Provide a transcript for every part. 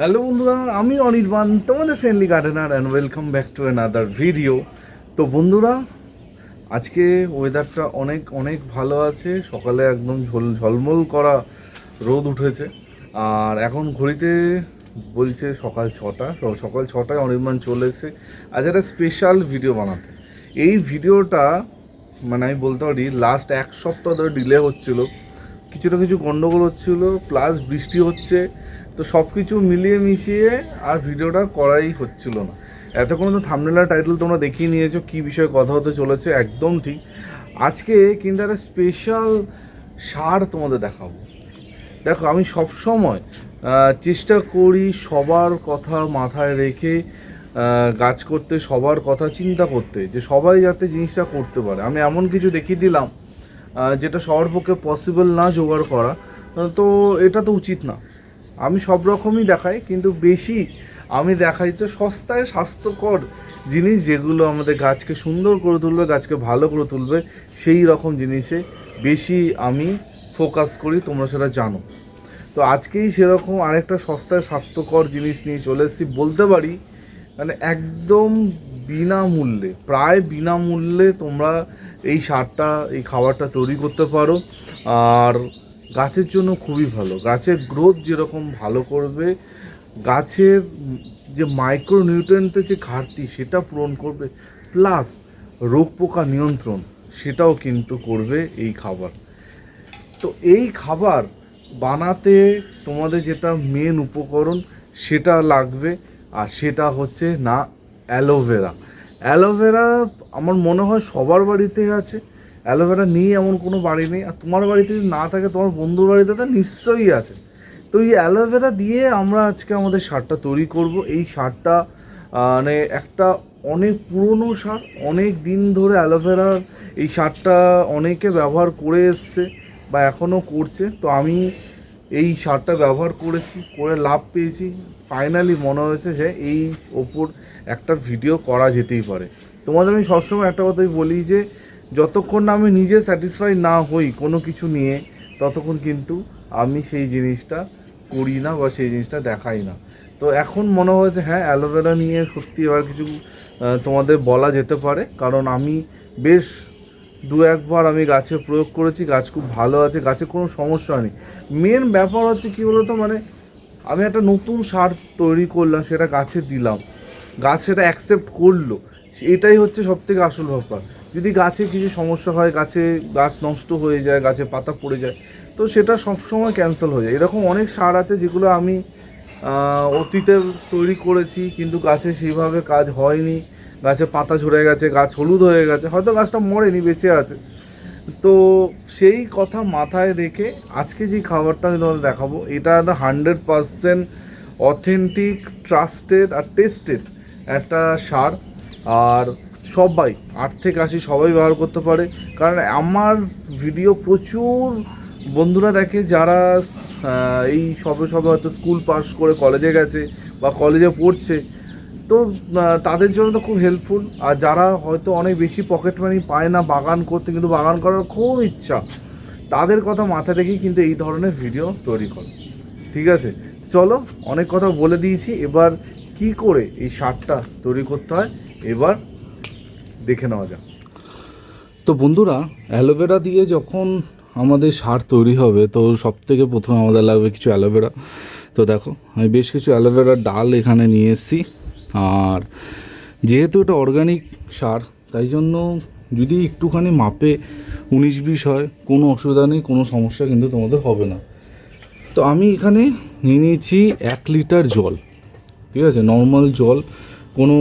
Hello বন্ধুরা, আমি অনির্বাণ, তোমাদের friendly gardener and welcome back to another video তো বন্ধুরা, আজকে ওয়েদারটা অনেক অনেক ভালো আছে। সকালে একদম ঝল, ঝলমল করা রোদ উঠেছে। আর এখন ঘড়িতে বলছে সকাল ছটা সকাল ছটায় অনির্বাণ চলে এসে আজ একটা স্পেশাল ভিডিও বানাতে। এই ভিডিওটা মানে আমি বলতে পারি লাস্ট এক সপ্তাহ ধরে ডিলে হচ্ছিল। কিছু না কিছু গণ্ডগোল হচ্ছিল প্লাস বৃষ্টি হচ্ছে। তো সব কিছু মিলিয়ে মিশিয়ে আর ভিডিওটা করাই হচ্ছিল না। এতক্ষণ তো থামনেলার টাইটেল তোমরা দেখিয়ে নিয়েছো, কী বিষয়ে কথা হতে চলেছে, একদম ঠিক। আজকে কিন্তু একটা স্পেশাল সার তোমাদের দেখাবো। দেখো, আমি সব সময় চেষ্টা করি সবার কথা মাথায় রেখে গাছ করতে, সবার কথা চিন্তা করতে, যে সবাই যাতে জিনিসটা করতে পারে। আমি এমন কিছু দেখিয়ে দিলাম যেটা সবার পক্ষে পসিবল না জোগাড় করা। তো এটা তো উচিত না। আমি সব রকমই দেখাই, কিন্তু বেশি আমি দেখাই তো সস্তায় স্বাস্থ্যকর জিনিস যেগুলো আমাদের গাছকে সুন্দর করে তুলবে, গাছকে ভালো করে তুলবে, সেই রকম জিনিসে বেশি আমি ফোকাস করি, তোমরা সেটা জানো। তো আজকেই সেরকম আরেকটা সস্তায় স্বাস্থ্যকর জিনিস নিয়ে চলে এসেছি, বলতে পারি মানে একদম বিনামূল্যে, প্রায় বিনামূল্যে তোমরা এই সারটা, এই খাবারটা তৈরি করতে পারো। আর গাছের জন্য খুবই ভালো। গাছের গ্রোথ যেরকম ভালো করবে, গাছের যে মাইক্রো নিউট্রেন্টের যে ঘাটতি সেটা পূরণ করবে প্লাস রোগ পোকা নিয়ন্ত্রণ সেটাও কিন্তু করবে এই খাবার। তো এই খাবার বানাতে তোমাদের যেটা মেন উপকরণ সেটা লাগবে, আর সেটা হচ্ছে না অ্যালোভেরা অ্যালোভেরা আমার মনে হয় সবার বাড়িতে আছে। অ্যালোভেরা নিয়ে এমন কোনো বাড়ি নেই, আর তোমার বাড়িতে যদি না থাকে, তোমার বন্ধুর বাড়িতে তো নিশ্চয়ই আছে। তো এই অ্যালোভেরা দিয়ে আমরা আজকে আমাদের সারটা তৈরি করব। এই সারটা মানে একটা অনেক পুরনো সার, অনেক দিন ধরে অ্যালোভেরার এই সারটা অনেকে ব্যবহার করে এসছে বা এখনও করছে। তো আমি এই সারটা ব্যবহার করেছি, করে লাভ পেয়েছি। ফাইনালি মনে হয়েছে যে এই ওপর একটা ভিডিও করা যেতেই পারে। তোমাদের আমি সবসময় একটা কথাই বলি যে যতক্ষণ না আমি নিজে স্যাটিসফাই না হই কোনো কিছু নিয়ে, ততক্ষণ কিন্তু আমি সেই জিনিসটা করি না বা সেই জিনিসটা দেখাই না। তো এখন মনে হয়েছে হ্যাঁ অ্যালোভেরা নিয়ে সত্যি এবার কিছু তোমাদের বলা যেতে পারে। কারণ আমি বেশ দু একবার আমি গাছে প্রয়োগ করেছি, গাছ খুব ভালো আছে, গাছে কোনো সমস্যা নেই। মেন ব্যাপার হচ্ছে কী বলতো মানে আমি একটা নতুন সার তৈরি করলাম, সেটা গাছে দিলাম। গাছ সেটা অ্যাকসেপ্ট করল। এটাই হচ্ছে সব থেকে আসল ব্যাপার। যদি গাছে কিছু সমস্যা হয়, গাছে গাছ নষ্ট হয়ে যায়, গাছে পাতা পড়ে যায়, তো সেটা সবসময় ক্যান্সেল হয়ে যায়। এরকম অনেক সার আছে যেগুলো আমি অতীতে তৈরি করেছি, কিন্তু গাছে সেইভাবে কাজ হয়নি। গাছে পাতা ঝরে গেছে, গাছ হলুদ হয়ে গেছে, হয়তো গাছটা মরেনি, বেঁচে আছে। তো সেই কথা মাথায় রেখে আজকে যে খাবারটা আমি তোমাদের দেখাবো, এটা একটা হান্ড্রেড পারসেন্ট অথেন্টিক ট্রাস্টেড আর টেস্টেড একটা সার। আর সবাই, আট থেকে আশি সবাই ব্যবহার করতে পারে। কারণ আমার ভিডিও প্রচুর বন্ধুরা দেখে যারা এই সবে সবে হয়তো স্কুল পাস করে কলেজে গেছে বা কলেজে পড়ছে, তো তাদের জন্য তো খুব হেল্পফুল আর যারা হয়তো অনেক বেশি পকেট মানি পায় না বাগান করতে, কিন্তু বাগান করার খুব ইচ্ছা, তাদের কথা মাথায় রেখেই কিন্তু এই ধরনের ভিডিও তৈরি করে। ঠিক আছে? চলো, অনেক কথা বলে দিয়েছি। এবার কি করে এই সারটা তৈরি করতে হয়? এবার দেখে নেওয়া যাক। তো বন্ধুরা, অ্যালোভেরা দিয়ে যখন আমাদের সার তৈরি হবে, তো সব থেকে প্রথমে আমাদের লাগবে কিছু অ্যালোভেরা। তো দেখো, আমি বেশ কিছু অ্যালোভেরার ডাল এখানে নিয়ে এসেছি। আর যেহেতু এটা অর্গানিক সার, তাই জন্য যদি একটুখানি মাপে উনিশ বিশ হয়, কোনো অসুবিধা নেই, কোনো সমস্যা কিন্তু তোমাদের হবে না। তো আমি এখানে নিয়ে নিয়েছি এক লিটার জল, ঠিক আছে? নর্মাল জল কোনো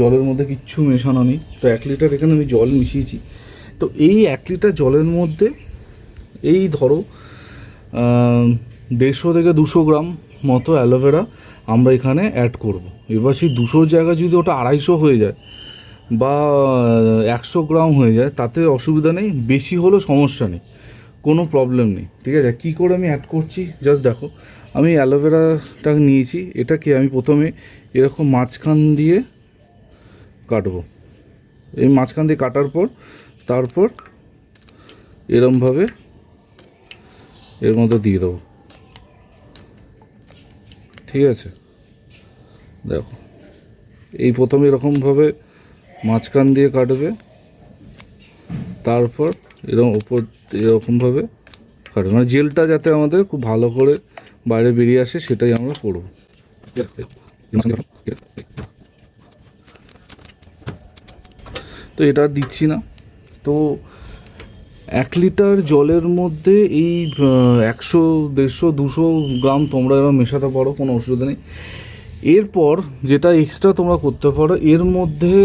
জলের মধ্যে কিচ্ছু মেশানো নেই। তো এক লিটার এখানে আমি জল মিশিয়েছি। তো এই এক লিটার জলের মধ্যে এই ধরো দেড়শো থেকে দুশো গ্রাম মতো অ্যালোভেরা আমরা এখানে অ্যাড করব। এবার সেই দুশোর জায়গায় যদি ওটা আড়াইশো হয়ে যায় বা একশো গ্রাম হয়ে যায়, তাতে অসুবিধা নেই। বেশি হলেও সমস্যা নেই। কোনো প্রবলেম নেই। ঠিক আছে? কী করে আমি অ্যাড করছি? জাস্ট দেখো। আমি অ্যালোভেরাটা নিয়েছি। এটাকে আমি প্রথমে এরকম মাঝখান দিয়ে কাটবো। এই মাঝখান দিয়ে কাটার পর, তারপর এরমভাবে এর মধ্যে দিয়ে দেবো। ঠিক আছে? দেখো, এই প্রথমে এরকমভাবে মাঝখান দিয়ে কাটবে। তারপর এরকম ওপর এরকমভাবে কাটবে। মানে জেলটা যাতে আমাদের খুব ভালো করে বাইরে বেরিয়ে আসে, সেটাই আমরা করব। তো এটা দিচ্ছি না। তো এক লিটার জলের মধ্যে এই একশো, দেড়শো, দুশো গ্রাম তোমরা এবার মেশাতে পারো, কোনো অসুবিধা নেই। এরপর যেটা এক্সট্রা তোমরা করতে পারো, এর মধ্যে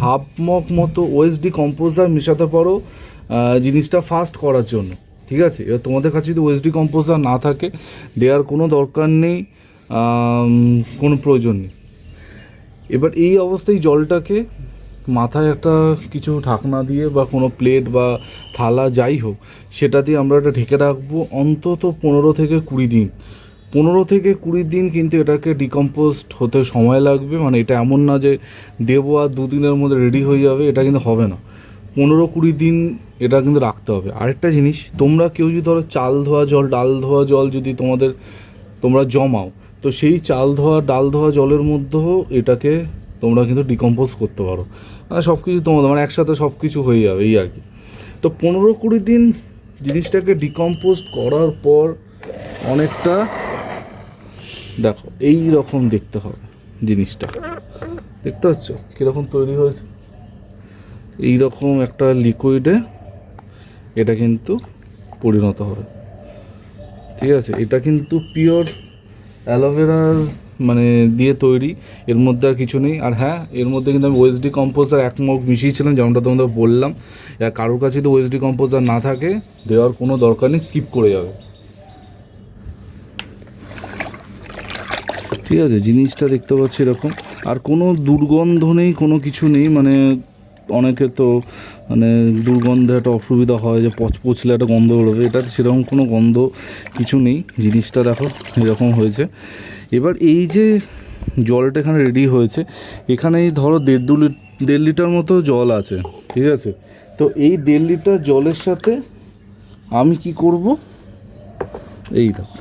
হাফ মগ মতো ওএসডি কম্পোজার মেশাতে পারো জিনিসটা ফাস্ট করার জন্য। ঠিক আছে? এবার তোমাদের কাছে যদি ওএসডি কম্পোজার না থাকে, দেওয়ার কোনো দরকার নেই কোনো প্রয়োজন নেই। এবার এই অবস্থায় জলটাকে মাথায় একটা কিছু ঢাকনা দিয়ে বা কোনো প্লেট বা থালা যাই হোক, সেটা দিয়ে আমরা এটা ঢেকে রাখব অন্তত পনেরো থেকে কুড়ি দিন। পনেরো থেকে কুড়ি দিন কিন্তু এটাকে ডিকম্পোস্ট হতে সময় লাগবে। মানে এটা এমন না যে দেবো আর দুদিনের মধ্যে রেডি হয়ে যাবে, এটা কিন্তু হবে না। পনেরো কুড়ি দিন এটা কিন্তু রাখতে হবে। আরেকটা জিনিস, তোমরা কেউ যদি ধরো চাল ধোয়া জল, ডাল ধোয়া জল যদি তোমাদের, তোমরা জমাও, তো সেই চাল ধোয়া, ডাল ধোয়া জলের মধ্যেও এটাকে তোমরা কিন্তু ডিকম্পোজ করতে পারো। মানে সব কিছু তোমাদের মানে একসাথে সব কিছু হয়ে যাবে, এই আর কি। তো পনেরো কুড়ি দিন জিনিসটাকে ডিকম্পোজ করার পর অনেকটা, দেখো, এই রকম দেখতে হবে জিনিসটা। দেখতে পাচ্ছ? কীরকম তৈরি হয়েছে? এই রকম একটা লিকুইডে এটা কিন্তু পরিণত হবে। ঠিক আছে? এটা কিন্তু পিওর অ্যালোভেরার মানে দিয়ে তৈরি। এর মধ্যে আর কিছু নেই। আর হ্যাঁ এর মধ্যে কিন্তু আমি ওএসডি কম্পোজার এক মগ মিশিয়েছিলাম, যেমনটা তোমাদের বললাম। এবার কারোর কাছে যদি ওএসডি কম্পোজার না থাকে, দেওয়ার কোনো দরকার নেই স্কিপ করে যাবে। ঠিক আছে? জিনিসটা দেখতে পাচ্ছি এরকম। আর কোনো দুর্গন্ধ নেই, কোনো কিছু নেই মানে অনেকে তো মানে দুর্গন্ধে একটা অসুবিধা হয়, যে পচ পচলে একটা গন্ধ বেরোবে। এটা সেরকম কোনো গন্ধ কিছু নেই, জিনিসটা দেখো এরকম হয়েছে। এবার এই যে জলটা এখানে রেডি হয়েছে এখানে ধরো দেড় দু দেড় লিটার মতো জল আছে, ঠিক আছে? তো এই দেড় লিটার জলের সাথে আমি কি করব? এই দেখো।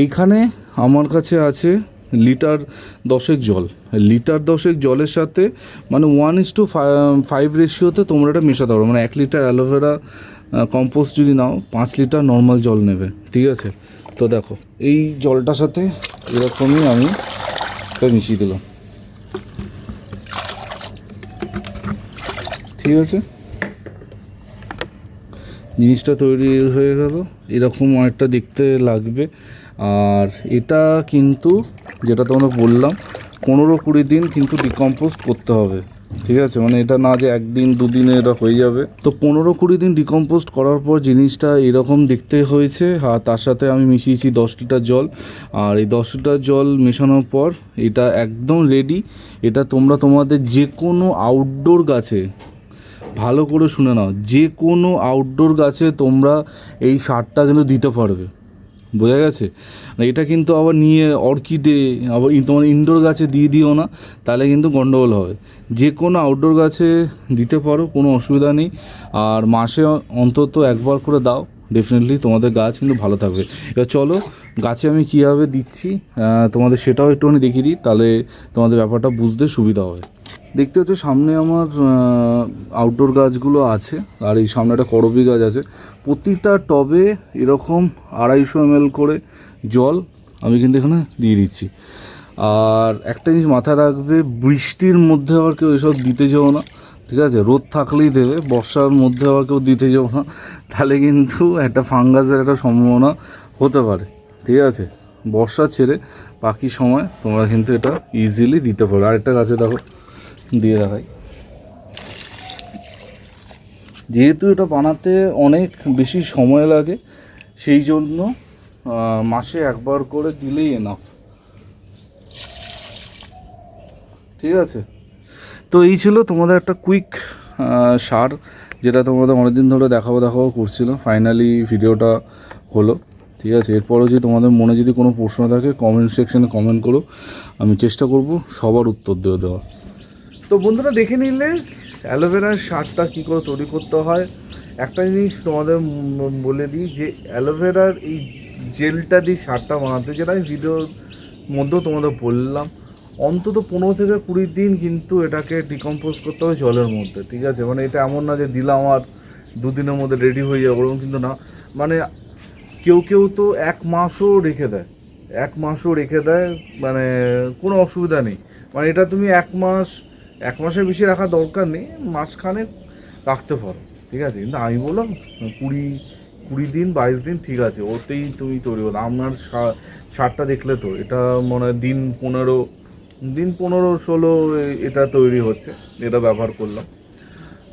এইখানে আমার কাছে আছে লিটার দশেক জল। লিটার দশেক জলের সাথে মানে ওয়ান ইস টু ফাইভ রেশিওতে তোমরা এটা মেশাতে পারো। মানে এক লিটার অ্যালোভেরা কম্পোস্ট যদি নাও, পাঁচ লিটার নর্মাল জল নেবে। ঠিক আছে? তো দেখো, এই জলটার সাথে এরকমই আমি মিশিয়ে দিলাম। ঠিক আছে? জিনিসটা তৈরি হয়ে গেল। এরকম অনেকটা দেখতে লাগবে। আর এটা কিন্তু, যেটা তোমরা বললাম, পনেরো কুড়ি দিন কিন্তু ডিকম্পোজ করতে হবে। ঠিক আছে? মানে এটা না যে একদিন, দুদিনে এটা হয়ে যাবে। তো পনেরো কুড়ি দিন ডিকম্পোস্ট করার পর জিনিসটা এরকম দেখতে হয়েছে। আর তার সাথে আমি মিশিয়েছি দশ লিটার জল। আর এই দশ লিটার জল মেশানোর পর এটা একদম রেডি এটা তোমরা তোমাদের যে কোনো আউটডোর গাছে ভালো করে শুনে নাও। যে কোনো আউটডোর গাছে তোমরা এই সারটা কিন্তু দিতে পারবে। বোঝা গেছে? এটা কিন্তু আবার নিয়ে অর্কিডে আবার তোমার ইনডোর গাছে দিয়ে দিও না, তাহলে কিন্তু গন্ডগোল হবে। যে কোনো আউটডোর গাছে দিতে পারো, কোনো অসুবিধা নেই। আর মাসে অন্তত একবার করে দাও ডেফিনেটলি তোমাদের গাছ কিন্তু ভালো থাকবে। এবার চলো, গাছে আমি কীভাবে দিচ্ছি তোমাদের সেটাও একটুখানি দেখিয়ে দিই, তাহলে তোমাদের ব্যাপারটা বুঝতে সুবিধা হবে দেখতে হচ্ছে সামনে আমার আউটডোর গাছগুলো আছে, আর এই সামনে একটা করবি গাছ আছে। প্রতিটা টবে এরকম আড়াইশো এম করে জল আমি কিন্তু এখানে দিয়ে দিচ্ছি। আর একটা জিনিস মাথায় রাখবে, বৃষ্টির মধ্যে আবার কেউ এসব দিতে যেও না, ঠিক আছে? রোদ থাকলেই দেবে, বর্ষার মধ্যে আবার কেউ দিতে যেও না, তাহলে কিন্তু একটা ফাঙ্গাসের একটা সম্ভাবনা হতে পারে, ঠিক আছে? বর্ষা ছেড়ে বাকি সময় তোমরা কিন্তু এটা ইজিলি দিতে পারো। আরেকটা গাছে দেখো দিয়ে দেখাই। যেহেতু এটা বানাতে অনেক বেশি সময় লাগে, সেই জন্য মাসে একবার করে দিলেই এনাফ ঠিক আছে? তো এই ছিল তোমাদের একটা কুইক সার, যেটা তোমাদের অনেকদিন ধরে দেখাবো দেখাবো করছিল। ফাইনালি ভিডিওটা হলো। ঠিক আছে? এরপরও যদি তোমাদের মনে যদি কোনো প্রশ্ন থাকে কমেন্ট সেকশানে কমেন্ট করো। আমি চেষ্টা করব সবার উত্তর দেওয়া। দেওয়ার তো বন্ধুরা দেখে নিলে অ্যালোভেরার সারটা কী করে তৈরি করতে হয়? একটা জিনিস তোমাদের বলে দিই যে অ্যালোভেরার এই জেলটা দিয়ে সারটা বানাতে যেটা আমি ভিডিওর মধ্যেও তোমাদের বললাম, অন্তত পনেরো থেকে কুড়ি দিন কিন্তু এটাকে ডিকম্পোজ করতে হবে জলের মধ্যে, ঠিক আছে? মানে এটা এমন না যে দিলাম আর দুদিনের মধ্যে রেডি হয়ে যাবে, ওরকম কিন্তু না। মানে কেউ কেউ তো এক মাসও রেখে দেয়, এক মাসও রেখে দেয় মানে কোনো অসুবিধা নেই। মানে এটা তুমি এক মাস এক মাসের বেশি রাখার দরকার নেই মাসখানে রাখতে পারো ঠিক আছে? কিন্তু আমি বললাম কুড়ি কুড়ি দিন বাইশ দিন ঠিক আছে ওতেই তুমি তৈরি হলো আপনার সারটা দেখলে তো এটা মনে হয় দিন পনেরো দিন পনেরো ষোলো এটা তৈরি হচ্ছে এটা ব্যবহার করলাম।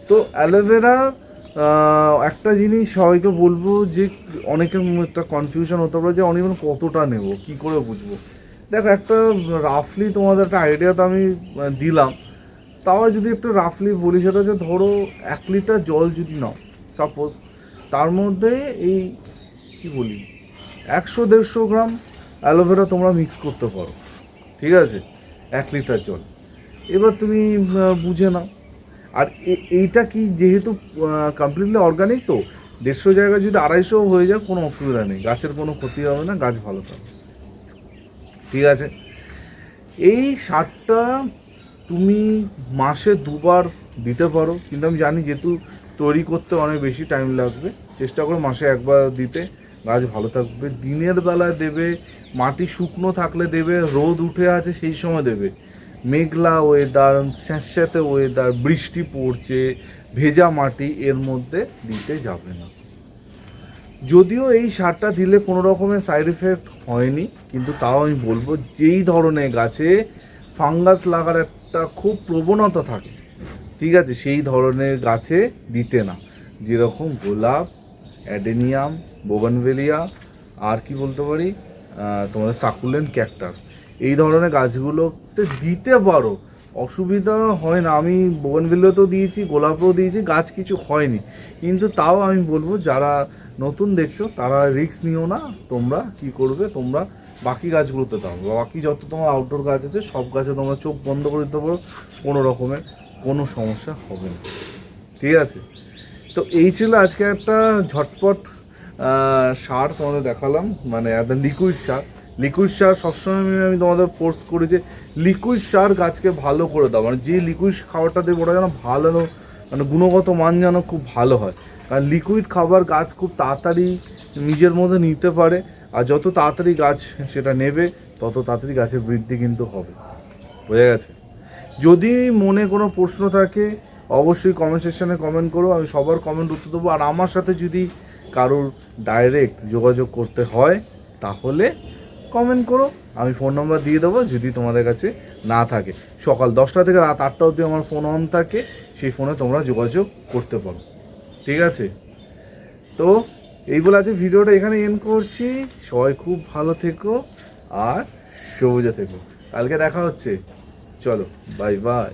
তো অ্যালোভেরা একটা জিনিস সবাইকে বলব যে অনেকের একটা কনফিউশন হতে পারে যে অনেক কতটা নেব কি করে বুঝব? দেখো একটা রাফলি তোমাদের একটা আইডিয়া তো আমি আহ, তাও যদি একটু রাফলি বলি, সেটা হচ্ছে ধরো এক লিটার জল যদি নাও সাপোজ তার মধ্যে এই, কি বলি, একশো দেড়শো গ্রাম অ্যালোভেরা তোমরা মিক্স করতে পারো, ঠিক আছে? এক লিটার জল। এবার তুমি বুঝে নাও। আর এইটা কি যেহেতু কমপ্লিটলি অর্গানিক তো, দেড়শো জায়গায় যদি আড়াইশো হয়ে যায়, কোনো অসুবিধা নেই। গাছের কোনো ক্ষতি হবে না, গাছ ভালো থাকবে। ঠিক আছে? এই সারটা তুমি মাসে দুবার দিতে পারো, কিন্তু আমি জানি যেহেতু তৈরি করতে অনেক বেশি টাইম লাগবে, চেষ্টা করো মাসে একবার দিতে, গাছ ভালো থাকবে, দিনের বেলায় দেবে, মাটি শুকনো থাকলে দেবে, রোদ উঠে আছে সেই সময় দেবে। মেঘলা ওয়েদার স্যাঁতস্যাঁতে ওয়েদার বৃষ্টি পড়ছে, ভেজা মাটি এর মধ্যে দিতে যাবে না। যদিও এই সারটা দিলে কোনো রকমের সাইড এফেক্ট হয়নি, কিন্তু তাও আমি বলব যেই ধরনের গাছে ফাঙ্গাস লাগার একটা খুব প্রবণতা থাকে। ঠিক আছে, সেই ধরনের গাছে দিতে না। যেরকম গোলাপ, অ্যাডেনিয়াম, বোগানভেলিয়া, আর কি বলতে পারি তোমাদের সাকুলেন্ট ক্যাকটাস। এই ধরনের গাছগুলোতে দিতে পারো। অসুবিধা হয় না। আমি বোগনভিল্লাতেও দিয়েছি, গোলাপেও দিয়েছি, গাছ কিছু হয়নি। কিন্তু তাও আমি বলব, যারা নতুন দেখছ, তারা রিস্ক নিও না। তোমরা কি করবে? তোমরা বাকি গাছগুলোতে দাও। বাকি যত তোমার আউটডোর গাছ আছে, সব গাছে তোমরা চোখ বন্ধ করে দিতে পারো, কোনো রকমের কোনো সমস্যা হবে না। ঠিক আছে? তো এই ছিল আজকে একটা ঝটপট সার তোমাদের দেখালাম মানে একটা লিকুইড সার। লিকুইড সার সবসময় আমি তোমাদের ফোর্স করি যে লিকুইড সার গাছকে ভালো করে দাও। মানে যে লিকুইড খাবারটা দেবো, ওটা যেন ভালো মানে গুণগত মান যেন খুব ভালো হয়। কারণ লিকুইড খাবার গাছ খুব তাড়াতাড়ি নিজের মধ্যে নিতে পারে। আর যত তাড়াতাড়ি গাছ সেটা নেবে, তত তাড়াতাড়ি গাছের বৃদ্ধি কিন্তু হবে। বোঝা গেছে? যদি মনে কোনো প্রশ্ন থাকে, অবশ্যই কমেন্ট সেকশনে কমেন্ট করো, আমি সবার কমেন্ট উত্তর দেবো। আর আমার সাথে যদি কারোর ডাইরেক্ট যোগাযোগ করতে হয়, তাহলে কমেন্ট করো। আমি ফোন নাম্বার দিয়ে দেবো যদি তোমাদের কাছে না থাকে। সকাল দশটা থেকে রাত আটটা অবধি আমার ফোন অন থাকে, সেই ফোনে তোমরা যোগাযোগ করতে পারো। ঠিক আছে? তো এই বলে আজকে ভিডিওটা এখানে এন্ড করছি। সবাই খুব ভালো থেকো আর সবুজে থেকো। কালকে দেখা হচ্ছে। চলো বাই বাই